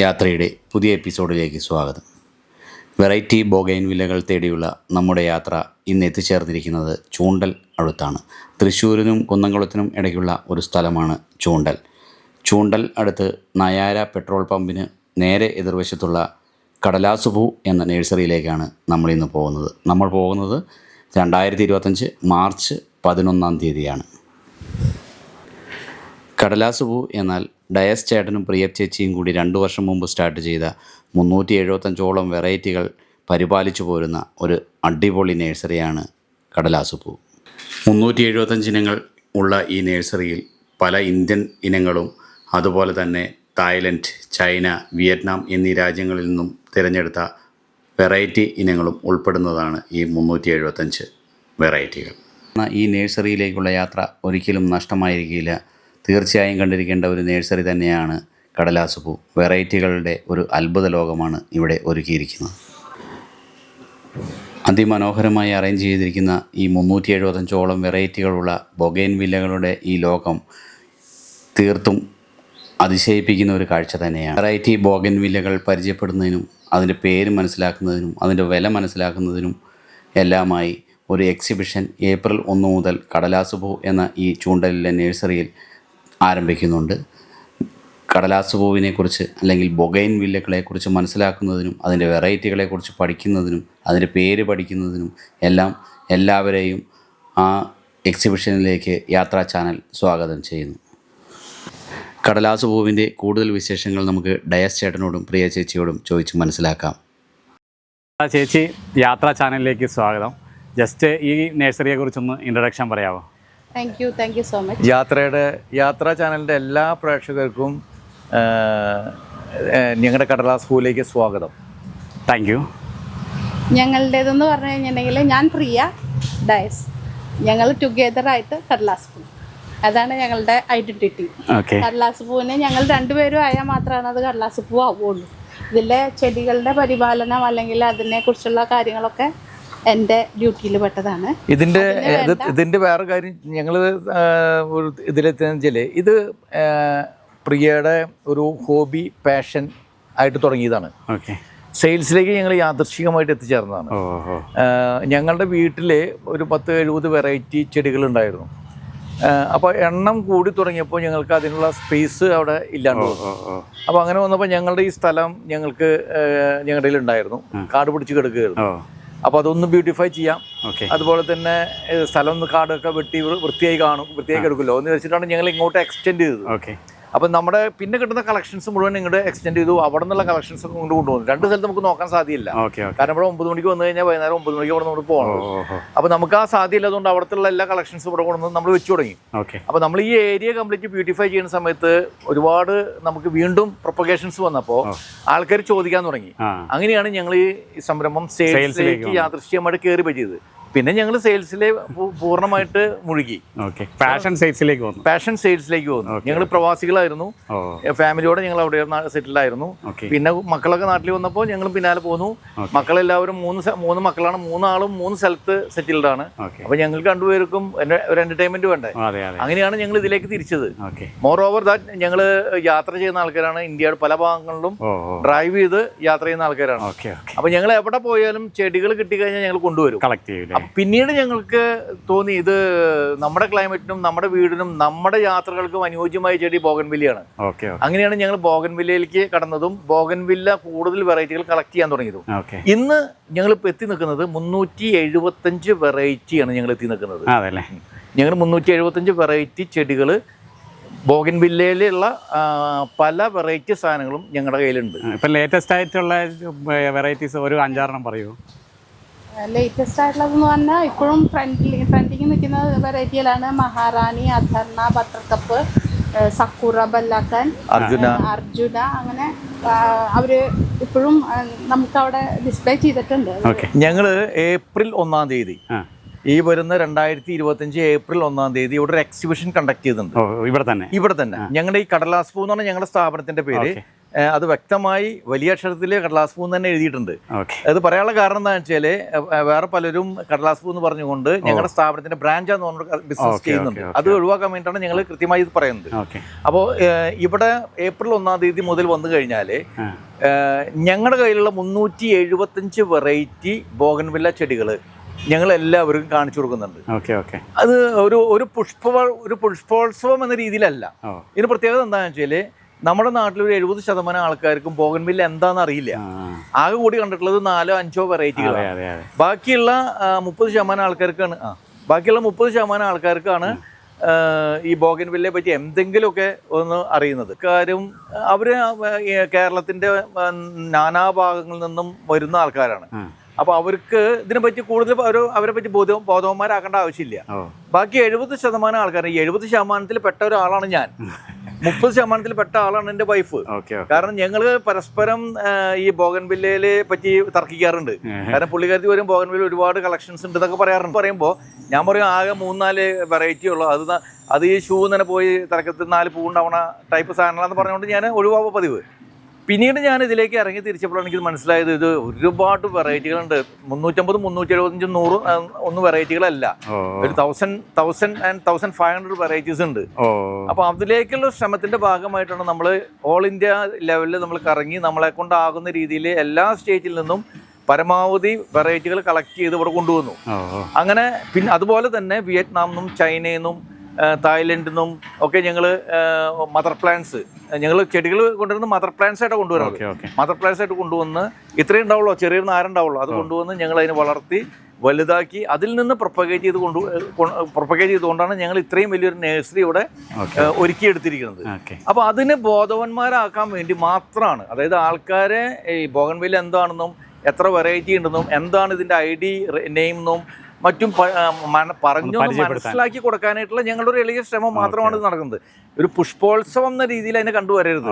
യാത്രയുടെ പുതിയ എപ്പിസോഡിലേക്ക് സ്വാഗതം. വെറൈറ്റി ബോഗൈൻ വില്ലകൾ തേടിയുള്ള നമ്മുടെ യാത്ര ഇന്ന് എത്തിച്ചേർന്നിരിക്കുന്നത് ചൂണ്ടൽ അടുത്താണ്. തൃശ്ശൂരിനും കുന്നംകുളത്തിനും ഇടയ്ക്കുള്ള ഒരു സ്ഥലമാണ് ചൂണ്ടൽ. ചൂണ്ടൽ അടുത്ത് നയാര പെട്രോൾ പമ്പിന് നേരെ എതിർവശത്തുള്ള കടലാസുപൂ എന്ന നഴ്സറിയിലേക്കാണ് നമ്മൾ ഇന്ന് പോകുന്നത്. നമ്മൾ പോകുന്നത് രണ്ടായിരത്തി ഇരുപത്തഞ്ച് മാർച്ച് പതിനൊന്നാം തീയതിയാണ്. കടലാസുപൂ എന്നാൽ ഡയസ് ചേട്ടനും പ്രിയ ചേച്ചിയും കൂടി രണ്ട് വർഷം മുമ്പ് സ്റ്റാർട്ട് ചെയ്ത മുന്നൂറ്റി എഴുപത്തഞ്ചോളം വെറൈറ്റികൾ പരിപാലിച്ചു പോരുന്ന ഒരു അടിപൊളി നേഴ്സറിയാണ് കടലാസുപ്പൂ മുന്നൂറ്റി എഴുപത്തഞ്ച് ഇനങ്ങൾ ഉള്ള ഈ നേഴ്സറിയിൽ പല ഇന്ത്യൻ ഇനങ്ങളും അതുപോലെ തന്നെ തായ്ലൻഡ് ചൈന വിയറ്റ്നാം എന്നീ രാജ്യങ്ങളിൽ നിന്നും തിരഞ്ഞെടുത്ത വെറൈറ്റി ഇനങ്ങളും ഉൾപ്പെടുന്നതാണ് ഈ മുന്നൂറ്റി എഴുപത്തഞ്ച് വെറൈറ്റികൾ ഈ നേഴ്സറിയിലേക്കുള്ള യാത്ര ഒരിക്കലും നഷ്ടമായിരിക്കില്ല. തീർച്ചയായും കണ്ടിരിക്കേണ്ട ഒരു നേഴ്സറി തന്നെയാണ് കടലാസുപൂ. വെറൈറ്റികളുടെ ഒരു അത്ഭുത ലോകമാണ് ഇവിടെ ഒരുക്കിയിരിക്കുന്നത്. അതിമനോഹരമായി അറേഞ്ച് ചെയ്തിരിക്കുന്ന ഈ മുന്നൂറ്റി എഴുപത്തഞ്ചോളം വെറൈറ്റികളുള്ള ബൊഗൈൻ വില്ലകളുടെ ഈ ലോകം തീർത്തും അതിശയിപ്പിക്കുന്ന ഒരു കാഴ്ച തന്നെയാണ്. വെറൈറ്റി ബോഗൻ വില്ലകൾ പരിചയപ്പെടുന്നതിനും അതിന്റെ പേര് മനസ്സിലാക്കുന്നതിനും അതിന്റെ വില മനസ്സിലാക്കുന്നതിനും എല്ലാമായി ഒരു എക്സിബിഷൻ ഏപ്രിൽ ഒന്ന് മുതൽ കടലാസുപൂ എന്ന ഈ ചൂണ്ടലിലെ നഴ്സറിയിൽ ആരംഭിക്കുന്നുണ്ട്. കടലാസ് പൂവിനെക്കുറിച്ച് അല്ലെങ്കിൽ ബൊഗൈൻ വില്ലകളെക്കുറിച്ച് മനസ്സിലാക്കുന്നതിനും അതിന്റെ വെറൈറ്റികളെക്കുറിച്ച് പഠിക്കുന്നതിനും അതിന്റെ പേര് പഠിക്കുന്നതിനും എല്ലാം എല്ലാവരെയും ആ എക്സിബിഷനിലേക്ക് യാത്രാ ചാനൽ സ്വാഗതം ചെയ്യുന്നു. കടലാസ് പൂവിന്റെ കൂടുതൽ വിശേഷങ്ങൾ നമുക്ക് ഡയസ് ചേട്ടനോടും പ്രിയ ചേച്ചിയോടും ചോദിച്ച് മനസ്സിലാക്കാം. ചേച്ചി യാത്രാ ചാനലിലേക്ക് സ്വാഗതം. ജസ്റ്റ് ഈ നഴ്സറിയെ കുറിച്ചൊന്ന് ഇൻട്രഡക്ഷൻ പറയാമോ thank you thank you so much യാത്രയുടെ യാത്രാ ചാനലിന്റെ എല്ലാ പ്രേക്ഷകർക്കും ഞങ്ങളുടെ കടലാസ് സ്കൂളിലേക്ക് സ്വാഗതം. താങ്ക് യു ഞങ്ങളുടേതെന്ന് പറഞ്ഞു കഴിഞ്ഞിട്ടുണ്ടെങ്കിൽ ഞാൻ പ്രിയ ഡയസ്. ഞങ്ങൾ ടുഗെദർ ആയിട്ട് കടലാസ് പൂ അതാണ് ഞങ്ങളുടെ ഐഡന്റിറ്റി കടലാസ് പൂവിനെ ഞങ്ങൾ രണ്ടുപേരും ആയാൽ മാത്രമാണ് അത് കടലാസ് പൂ ആവുള്ളൂ ഇതിലെ ചെടികളുടെ പരിപാലനം അല്ലെങ്കിൽ അതിനെക്കുറിച്ചുള്ള കാര്യങ്ങളൊക്കെ എന്റെ ഡ്യൂട്ടിയിൽ പെട്ടതാണ്. ഇതിന്റെ ഇതിന്റെ ഇതിന്റെ വേറെ കാര്യം ഞങ്ങൾ ഇതിലെത്തിയെന്ന് വെച്ചാൽ ഇത് പ്രിയയുടെ ഒരു ഹോബി പാഷൻ ആയിട്ട് തുടങ്ങിയതാണ്. ഓക്കെ. സെയിൽസിലേക്ക് ഞങ്ങൾ യാദർശികമായിട്ട് എത്തിച്ചേർന്നതാണ്. ഞങ്ങളുടെ വീട്ടിൽ ഒരു പത്ത് എഴുപത് വെറൈറ്റി ചെടികളുണ്ടായിരുന്നു. അപ്പോൾ എണ്ണം കൂടി തുടങ്ങിയപ്പോൾ ഞങ്ങൾക്ക് അതിനുള്ള സ്പേസ് അവിടെ ഇല്ലാണ്ട് അപ്പോൾ അങ്ങനെ വന്നപ്പോൾ ഞങ്ങളുടെ ഈ സ്ഥലം ഞങ്ങൾക്ക് ഞങ്ങളുടെ ഉണ്ടായിരുന്നു കാട് പിടിച്ച് കിടക്കുകയായിരുന്നു. അപ്പോൾ അതൊന്ന് ബ്യൂട്ടിഫൈ ചെയ്യാം. ഓക്കെ അതുപോലെ തന്നെ സ്ഥലം ഒന്ന് കാടൊക്കെ വെട്ടി വൃത്തിയായി കാണും. വൃത്തിയായി കിടക്കുമല്ലോ. എന്ന് വെച്ചിട്ടാണ് ഞങ്ങൾ ഇങ്ങോട്ട് എക്സ്റ്റെൻഡ് ചെയ്തത്. ഓക്കെ അപ്പം നമ്മുടെ പിന്നെ കിട്ടുന്ന കളക്ഷൻസ് മുഴുവൻ ഇങ്ങോട്ട് എക്സ്റ്റെൻഡ് ചെയ്തു. അവിടെ നിന്നുള്ള കളക്ഷൻസ് കൊണ്ട് കൊണ്ടുപോകുന്നു രണ്ട് സ്ഥലത്ത് നമുക്ക് നോക്കാൻ സാധ്യമില്ല കാരണം ഇവിടെ ഒമ്പത് മണിക്ക് വന്നു കഴിഞ്ഞാൽ വൈകുന്നേരം ഒമ്പത് മണിക്ക് അവിടെ നമ്മൾ പോകണം. അപ്പോൾ നമുക്ക് ആ സാധ്യമില്ലാത്തതുകൊണ്ട് അവിടുത്തെ എല്ലാ കളക്ഷൻസ് ഇവിടെ കൊണ്ടുവന്ന് നമ്മൾ വെച്ചു തുടങ്ങി. അപ്പോൾ നമ്മൾ ഈ ഏരിയ കംപ്ലീറ്റ് ബ്യൂട്ടിഫൈ ചെയ്യുന്ന സമയത്ത് ഒരുപാട് നമുക്ക് വീണ്ടും പ്രൊപ്പഗേഷൻസ് വന്നപ്പോൾ ആൾക്കാർ ചോദിക്കാൻ തുടങ്ങി. അങ്ങനെയാണ് ഞങ്ങൾ ഈ സംരംഭം സെയിൽസിലേക്ക് യാദൃശ്യമായിട്ട് കയറി പറ്റിയത്. പിന്നെ ഞങ്ങൾ സെയിൽസിലെ പൂർണമായിട്ട് മുഴുകി. ഫാഷൻ സെയിൽസിലേക്ക് വന്നു. ഫാഷൻ സെയിൽസിലേക്ക് പോകുന്നു ഞങ്ങൾ പ്രവാസികളായിരുന്നു. ഫാമിലിയോടെ ഞങ്ങൾ അവിടെ സെറ്റിൽ ആയിരുന്നു പിന്നെ മക്കളൊക്കെ നാട്ടിൽ വന്നപ്പോൾ ഞങ്ങൾ പിന്നാലെ പോന്നു. മക്കളെല്ലാവരും മൂന്ന് മൂന്ന് മക്കളാണ്. മൂന്നാളും മൂന്ന് സ്ഥലത്ത് സെറ്റിൽഡ് ആണ്. അപ്പൊ ഞങ്ങൾക്ക് രണ്ടുപേർക്കും ഒരു എന്റർടൈൻമെന്റ് വേണ്ടേ? അങ്ങനെയാണ് ഞങ്ങൾ ഇതിലേക്ക് തിരിച്ചത്. മോർ ഓവർ ദാറ്റ് ഞങ്ങൾ യാത്ര ചെയ്യുന്ന ആൾക്കാരാണ് ഇന്ത്യയുടെ പല ഭാഗങ്ങളിലും ഡ്രൈവ് ചെയ്ത് യാത്ര ചെയ്യുന്ന ആൾക്കാരാണ്. അപ്പൊ ഞങ്ങൾ എവിടെ പോയാലും ചെടികൾ കിട്ടിക്കഴിഞ്ഞാൽ ഞങ്ങൾ കൊണ്ടുവരും. കളക്ട് പിന്നീട് ഞങ്ങൾക്ക് തോന്നി ഇത് നമ്മുടെ ക്ലൈമറ്റിനും നമ്മുടെ വീടിനും നമ്മുടെ യാത്രകൾക്കും അനുയോജ്യമായ ചെടി ബോഗൻവില്ലയാണ്. അങ്ങനെയാണ് ഞങ്ങൾ ബോഗൻവില്ലയിലേക്ക് കടന്നതും ബോഗൻവില്ല കൂടുതൽ വെറൈറ്റികൾ കളക്ട് ചെയ്യാൻ തുടങ്ങിയതും. ഇന്ന് ഞങ്ങൾ ഇപ്പോൾ എത്തി നിൽക്കുന്നത് മുന്നൂറ്റി എഴുപത്തഞ്ച് വെറൈറ്റിയാണ് ഞങ്ങൾ എത്തി നിൽക്കുന്നത്. ഞങ്ങൾ മുന്നൂറ്റി എഴുപത്തഞ്ച് വെറൈറ്റി ചെടികൾ ബോഗൻവില്ലയിലുള്ള പല വെറൈറ്റി സാധനങ്ങളും ഞങ്ങളുടെ കയ്യിലുണ്ട്. ഇപ്പം ലേറ്റസ്റ്റ് ആയിട്ടുള്ള വെറൈറ്റീസ് ഒരു അഞ്ചാറെണ്ണം പറയൂ. ലേറ്റസ്റ്റ് ആയിട്ടുള്ളതെന്ന് പറഞ്ഞാൽ ഇപ്പോഴും ട്രെൻഡിൽ ട്രെൻഡിങ് നിൽക്കുന്ന വെറൈറ്റികളാണ് മഹാറാണി അധർണ ബട്ടർകപ്പ് സക്കൂറ ബല്ലാക്കാൻ അർജുന. അർജുന അങ്ങനെ അവർ ഇപ്പോഴും നമുക്ക് അവിടെ ഡിസ്പ്ലേ ചെയ്തിട്ടുണ്ട്. ഞങ്ങൾ ഏപ്രിൽ ഒന്നാം തീയതി ഈ വരുന്ന രണ്ടായിരത്തി ഇരുപത്തഞ്ച് ഏപ്രിൽ ഒന്നാം തീയതി ഇവിടെ ഒരു എക്സിബിഷൻ കണ്ടക്ട് ചെയ്തിട്ടുണ്ട്. ഓ ഇവിടെ തന്നെ. ഇവിടെ തന്നെ. ഞങ്ങളുടെ ഈ കടലാസ് പൂ എന്ന് പറഞ്ഞാൽ ഞങ്ങളുടെ സ്ഥാപനത്തിന്റെ പേര്. അത് വ്യക്തമായി വലിയ അക്ഷരത്തിൽ കടലാസ് പൂ തന്നെ എഴുതിയിട്ടുണ്ട്. അത് പറയാനുള്ള കാരണം എന്താണെന്ന് വെച്ചാൽ വേറെ പലരും കടലാസ് പൂ എന്ന് പറഞ്ഞുകൊണ്ട് ഞങ്ങളുടെ സ്ഥാപനത്തിന്റെ ബ്രാഞ്ചാന്ന് പറഞ്ഞിട്ട് ബിസിനസ് ചെയ്യുന്നുണ്ട്. അത് ഒഴിവാക്കാൻ വേണ്ടിയിട്ടാണ് ഞങ്ങൾ കൃത്യമായി ഇത് പറയുന്നത്. അപ്പോൾ ഇവിടെ ഏപ്രിൽ ഒന്നാം തീയതി മുതൽ വന്നു കഴിഞ്ഞാൽ ഞങ്ങളുടെ കയ്യിലുള്ള മുന്നൂറ്റി എഴുപത്തഞ്ച് വെറൈറ്റി ബോഗൻവില്ല ചെടികൾ ഞങ്ങൾ എല്ലാവർക്കും കാണിച്ചു കൊടുക്കുന്നുണ്ട്. Okay okay. അത് ഒരു ഒരു പുഷ്പ ഒരു പുഷ്പോത്സവം എന്ന രീതിയിലല്ല. ഇതിന് പ്രത്യേകത എന്താണെന്ന് വെച്ചാൽ നമ്മുടെ നാട്ടിൽ ഒരു എഴുപത് ശതമാനം ആൾക്കാർക്കും ബോഗൻവില്ല എന്താണെന്ന് അറിയില്ല ആകെ കൂടി കണ്ടിട്ടുള്ളത് നാലോ അഞ്ചോ വെറൈറ്റികളാണ് ബാക്കിയുള്ള മുപ്പത് ശതമാനം ആൾക്കാർക്കാണ് ആ ബാക്കിയുള്ള മുപ്പത് ശതമാനം ആൾക്കാർക്കാണ് ഈ ബോഗൻവില്ലയെ പറ്റി എന്തെങ്കിലുമൊക്കെ ഒന്ന് അറിയുന്നത്. കാര്യം അവർ കേരളത്തിന്റെ നാനാഭാഗങ്ങളിൽ നിന്നും വരുന്ന ആൾക്കാരാണ്. അപ്പോൾ അപ്പൊ അവർക്ക് ഇതിനെ പറ്റി കൂടുതൽ ഒരു അവരെ പറ്റി ബോധവും ബോധവന്മാരാക്കേണ്ട ആവശ്യമില്ല. ബാക്കി എഴുപത് ശതമാനം ആൾക്കാർ ഈ എഴുപത് ശതമാനത്തിൽ പെട്ട ഒരാളാണ് ഞാൻ. മുപ്പത് ശതമാനത്തിൽ പെട്ട ആളാണ് എന്റെ വൈഫ് കാരണം ഞങ്ങൾ പരസ്പരം ഈ ബോഗൻവില്ലയെ പറ്റി തർക്കിക്കാറുണ്ട്. കാരണം പുള്ളിക്കാരത്തി വരും ബോഗൻവില്ല ഒരുപാട് കളക്ഷൻസ് ഉണ്ട് എന്നൊക്കെ പറയാറുണ്ട്. പറയുമ്പോൾ ഞാൻ പറയും ആകെ മൂന്നാൽ വെറൈറ്റി ഉള്ളു. അത് അത് ഈ ഷൂ തന്നെ പോയി തറക്കത്തിൽ നാല് പൂ ഉണ്ടാവണ ടൈപ്പ് സാധനങ്ങളാന്ന് പറഞ്ഞുകൊണ്ട് ഞാൻ ഒഴിവാക്കുക പതിവ്. പിന്നീട് ഞാൻ ഇതിലേക്ക് ഇറങ്ങി തിരിച്ചപ്പോഴാണ് എനിക്ക് മനസ്സിലായത് ഇത് ഒരുപാട് വെറൈറ്റികളുണ്ട്. മുന്നൂറ്റമ്പത് മുന്നൂറ്റി എഴുപത്തഞ്ച് നൂറ് ഒന്ന് വെറൈറ്റികളല്ല. ഒരു thousand thousand and thousand five hundred varieties ഉണ്ട്. അപ്പൊ അതിലേക്കുള്ള ശ്രമത്തിന്റെ ഭാഗമായിട്ടാണ് നമ്മൾ ഓൾ ഇന്ത്യ ലെവലിൽ നമ്മൾ കറങ്ങി നമ്മളെ കൊണ്ടാകുന്ന രീതിയിൽ എല്ലാ സ്റ്റേറ്റിൽ നിന്നും പരമാവധി വെറൈറ്റികൾ കളക്ട് ചെയ്ത് ഇവിടെ കൊണ്ടുവന്നു. അങ്ങനെ പിന്നെ അതുപോലെ തന്നെ വിയറ്റ്നാമിൽ നിന്നും ചൈനയിൽ നിന്നും തായ്ലൻഡിൽ നിന്നും ഒക്കെ ഞങ്ങൾ മദർ പ്ലാന്റ്സ് ഞങ്ങൾ ചെടികൾ കൊണ്ടുവരുന്ന മദർ പ്ലാന്റ്സ് ആയിട്ടാണ് കൊണ്ടുവരുന്നത് മദർ പ്ലാന്റ്സ് ആയിട്ട് കൊണ്ടുവന്ന് ഇത്രയും ഉണ്ടാവുള്ളൂ ചെറിയ നാരുണ്ടാവുള്ളൂ. അത് കൊണ്ടുവന്ന് ഞങ്ങൾ അതിനെ വളർത്തി വലുതാക്കി അതിൽ നിന്ന് പ്രൊപ്പഗേറ്റ് ചെയ്ത് കൊണ്ടു പ്രൊപ്പഗേറ്റ് ചെയ്തുകൊണ്ടാണ് ഞങ്ങൾ ഇത്രയും വലിയൊരു നഴ്സറി ഇവിടെ ഒരുക്കിയെടുത്തിരിക്കുന്നത്. അപ്പോൾ അതിനെ ബോധവാന്മാരാക്കാൻ വേണ്ടി മാത്രമാണ്. അതായത് ആൾക്കാരെ ഈ ബോഗൻവില്ല എന്താണെന്നും എത്ര വെറൈറ്റി ഉണ്ടെന്നും എന്താണ് ഇതിന്റെ ഐ ഡി നെയിം എന്നും മറ്റും പറഞ്ഞു മനസ്സിലാക്കി കൊടുക്കാനായിട്ടുള്ള ഞങ്ങളുടെ ഒരു എളിയ ശ്രമം മാത്രമാണ് ഇത് നടക്കുന്നത്. ഒരു പുഷ്പോത്സവം എന്ന രീതിയിൽ അതിനെ കണ്ടുവരരുത്.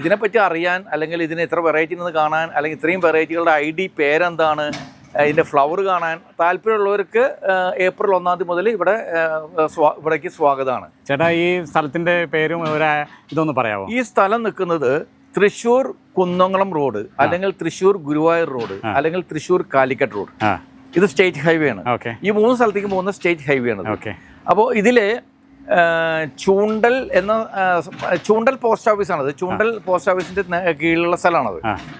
ഇതിനെപ്പറ്റി അറിയാൻ അല്ലെങ്കിൽ ഇതിന് എത്ര വെറൈറ്റി എന്ന് കാണാൻ അല്ലെങ്കിൽ ഇത്രയും വെറൈറ്റികളുടെ ഐ ഡി പേരെന്താണ് ഇതിന്റെ ഫ്ലവർ കാണാൻ താല്പര്യമുള്ളവർക്ക് ഏപ്രിൽ ഒന്നാം തീയതി മുതൽ ഇവിടെ ഇവിടേക്ക് സ്വാഗതമാണ്. ചേട്ടാ ഈ സ്ഥലത്തിന്റെ പേരും ഇതൊന്ന് പറയാമോ ഈ സ്ഥലം നിൽക്കുന്നത് തൃശ്ശൂർ കുന്നംകുളം റോഡ് അല്ലെങ്കിൽ തൃശ്ശൂർ ഗുരുവായൂർ റോഡ് അല്ലെങ്കിൽ തൃശ്ശൂർ കാലിക്കറ്റ് റോഡ്. ഇത് സ്റ്റേറ്റ് ഹൈവേ ആണ്. ഈ മൂന്ന് സ്ഥലത്തേക്ക് പോകുന്ന സ്റ്റേറ്റ് ഹൈവേ ആണ് അപ്പോൾ ഇതിൽ ചൂണ്ടൽ എന്ന ചൂണ്ടൽ പോസ്റ്റ് ഓഫീസാണത് ചൂണ്ടൽ പോസ്റ്റ് ഓഫീസിന്റെ കീഴിലുള്ള സ്ഥലമാണത്.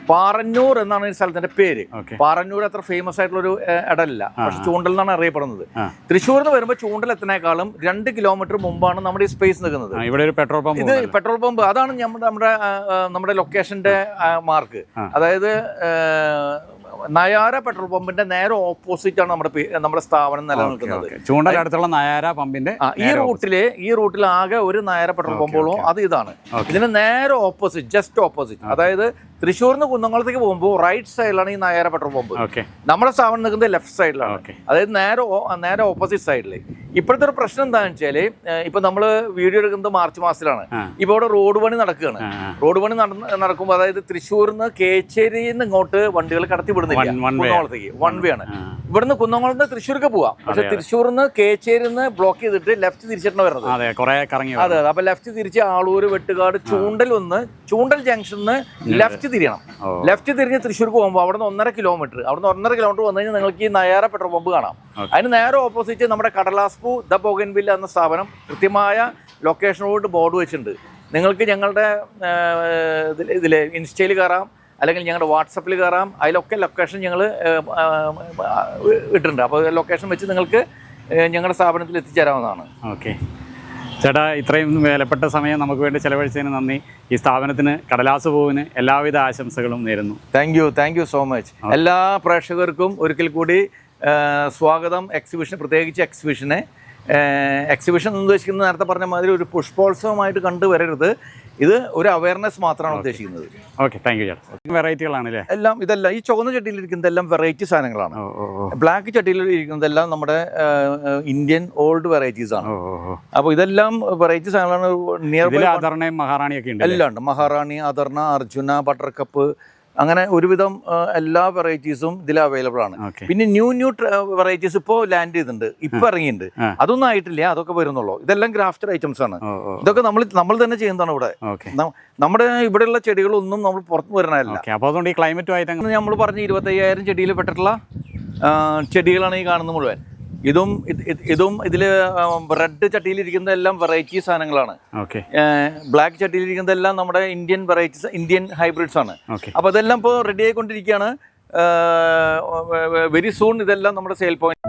പാറന്നൂർ എന്നാണ് ഈ സ്ഥലത്തിന്റെ പേര്. പാറന്നൂർ അത്ര ഫേമസ് ആയിട്ടുള്ള ഒരു ഇടമല്ല. പക്ഷെ ചൂണ്ടൽ എന്നാണ് അറിയപ്പെടുന്നത്. തൃശ്ശൂർ തൃശ്ശൂരിൽ നിന്ന് വരുമ്പോൾ ചൂണ്ടൽ എത്തുന്നേക്കാളും രണ്ട് കിലോമീറ്റർ മുമ്പാണ് നമ്മുടെ ഈ സ്പേസ് നിൽക്കുന്നത്. ഇവിടെ ഒരു പെട്രോൾ പമ്പ് ഇത് പെട്രോൾ പമ്പ് അതാണ് നമ്മുടെ നമ്മുടെ നമ്മുടെ ലൊക്കേഷന്റെ മാർക്ക് അതായത് നയാര പെട്രോൾ പമ്പിന്റെ നേരെ ഓപ്പോസിറ്റ് ആണ് നമ്മുടെ നമ്മുടെ സ്ഥാപനം നിലനിൽക്കുന്നത്. ചൂണ്ടൽ അടുത്തുള്ള നയാര പമ്പിന്റെ ഈ റൂട്ടിൽ ഈ റൂട്ടിൽ ആകെ ഒരു നയാര പെട്രോൾ പമ്പുള്ളൂ. അത് ഇതാണ്. ഇതിന് നേരെ ഓപ്പോസിറ്റ് ജസ്റ്റ് ഓപ്പോസിറ്റ് അതായത് തൃശ്ശൂരിൽ നിന്ന് കുന്നംകുളത്തേക്ക് പോകുമ്പോൾ റൈറ്റ് സൈഡിലാണ് ഈ നയാര പെട്രോൾ പമ്പ്. നമ്മുടെ സ്ഥാപനം നിൽക്കുന്നത് ലെഫ്റ്റ് സൈഡിലാണ് അതായത് നേരെ നേരെ ഓപ്പോസിറ്റ് സൈഡിൽ ഇപ്പോഴത്തെ ഒരു പ്രശ്നം എന്താണെന്ന് വെച്ചാൽ ഇപ്പൊ നമ്മൾ വീഡിയോ എടുക്കുന്നത് മാർച്ച് മാസത്തിലാണ്. ഇപ്പൊ ഇവിടെ റോഡ് പണി നടക്കുകയാണ്. റോഡ് പണി നടക്കുമ്പോൾ അതായത് തൃശ്ശൂരിൽ നിന്ന് കേച്ചേരിയിൽ നിന്ന് ഇങ്ങോട്ട് വണ്ടികൾ കടത്തി വിടുന്നില്ല വൺ വേ ആണ്. ഇവിടുന്ന് കുന്നംകുളത്ത് തൃശ്ശൂർക്ക് പോവാം. പക്ഷെ തൃശ്ശൂർന്ന് കേച്ചേരിന്ന് ബ്ലോക്ക് ചെയ്തിട്ട് ലെഫ്റ്റ് തിരിച്ചിട്ടാണ് വരുന്നത്. അതെ അതെ അപ്പൊ ലെഫ്റ്റ് തിരിച്ച് ആളൂര് വെട്ടുകാട് ചൂണ്ടൽ ഒന്ന് ചൂണ്ടൽ ജംഗ്ഷനിന്ന് ലെഫ്റ്റ് തിരിയണം. ലെഫ്റ്റ് തിരിഞ്ഞ് തൃശ്ശൂർക്ക് പോകുമ്പോൾ അവിടെ നിന്ന് ഒന്നര കിലോമീറ്റർ അവിടെ നിന്ന് ഒന്നര കിലോമീറ്റർ വന്നു കഴിഞ്ഞാൽ നിങ്ങൾക്ക് ഈ നയാറ പെട്രോൾ പമ്പ് കാണാം. അതിന് നേരെ ഓപ്പോസിറ്റ് നമ്മുടെ കടലാസ്പു ദ ബോഗൻവില്ല എന്ന സ്ഥാപനം കൃത്യമായ ലൊക്കേഷനോട് ബോർഡ് വെച്ചിട്ടുണ്ട്. നിങ്ങൾക്ക് ഞങ്ങളുടെ ഇതിൽ ഇൻസ്റ്റയിൽ കയറാം അല്ലെങ്കിൽ ഞങ്ങളുടെ വാട്സപ്പിൽ കയറാം. അതിലൊക്കെ ലൊക്കേഷൻ ഞങ്ങൾ ഇട്ടിട്ടുണ്ട്. അപ്പോൾ ലൊക്കേഷൻ വെച്ച് നിങ്ങൾക്ക് ഞങ്ങളുടെ സ്ഥാപനത്തിൽ എത്തിച്ചേരാവുന്നതാണ്. ഓക്കെ. ചേട്ടാ ഇത്രയും വിലപ്പെട്ട സമയം നമുക്ക് വേണ്ടി ചിലവഴിച്ചതിന് നന്ദി. ഈ സ്ഥാപനത്തിന് കടലാസ് പോവിന് എല്ലാവിധ ആശംസകളും നേരുന്നു. Thank you thank you so much എല്ലാ പ്രേക്ഷകർക്കും ഒരിക്കൽ കൂടി സ്വാഗതം. എക്സിബിഷൻ പ്രത്യേകിച്ച് എക്സിബിഷനെ എക്സിബിഷൻ എന്ന് ഉദ്ദേശിക്കുന്നത് നേരത്തെ പറഞ്ഞ മാതിരി ഒരു പുഷ്പോത്സവമായിട്ട് കണ്ടുവരരുത്. ഇത് ഒരു അവയർനെസ് മാത്രമാണ് ഉദ്ദേശിക്കുന്നത്. ഓക്കെ താങ്ക് യു ചേട്ടാ. വെറൈറ്റികളാണ് അല്ലേ? എല്ലാം ഇതെല്ലാം ഈ ചുവന്ന ചട്ടിയിൽ ഇരിക്കുന്നതെല്ലാം വെറൈറ്റി സാധനങ്ങളാണ്. ബ്ലാക്ക് ചട്ടിയിൽ ഇരിക്കുന്നതെല്ലാം നമ്മുടെ ഇന്ത്യൻ ഓൾഡ് വെറൈറ്റീസ് ആണ്. അപ്പോൾ ഇതെല്ലാം വെറൈറ്റി സാധനങ്ങളാണ്. നിയർ ബൈ മഹാറാണിയൊക്കെ ഉണ്ട് എല്ലാം ഉണ്ട്. മഹാറാണി അദർണ അർജുന ബട്ടർ കപ്പ് അങ്ങനെ ഒരുവിധം എല്ലാ വെറൈറ്റീസും ഇതിൽ അവൈലബിൾ ആണ്. പിന്നെ ന്യൂ ന്യൂ വെറൈറ്റീസ് ഇപ്പോൾ ലാൻഡ് ചെയ്തിട്ടുണ്ട്. ഇപ്പൊ ഇറങ്ങിയിട്ടുണ്ട്. അതൊന്നും ആയിട്ടില്ല അതൊക്കെ വരുന്നുള്ളൂ. ഇതെല്ലാം ഗ്രാഫ്റ്റഡ് ഐറ്റംസ് ആണ്. ഇതൊക്കെ നമ്മൾ നമ്മൾ തന്നെ ചെയ്യുന്നതാണ് ഇവിടെ. നമ്മുടെ ഇവിടെയുള്ള ചെടികളൊന്നും നമ്മൾ പുറത്തു വരണമല്ല നമ്മൾ പറഞ്ഞ ഇരുപത്തയ്യായിരം ചെടിയിൽ പെട്ടിട്ടുള്ള ചെടികളാണ് ഈ കാണുന്നത് മുഴുവൻ. ഇതും ഇത് ഇത് ഇതും ഇതിൽ റെഡ് ചട്ടിയിലിരിക്കുന്നതെല്ലാം വെറൈറ്റി സാധനങ്ങളാണ്. ബ്ലാക്ക് ചട്ടിയിലിരിക്കുന്നതെല്ലാം നമ്മുടെ ഇന്ത്യൻ വെറൈറ്റീസ് ഇന്ത്യൻ ഹൈബ്രിഡ്സ് ആണ്. അപ്പോൾ അതെല്ലാം ഇപ്പോൾ റെഡി ആയിക്കൊണ്ടിരിക്കുകയാണ്. വെരി സൂൺ ഇതെല്ലാം നമ്മുടെ സെയിൽ പോയിന്റ്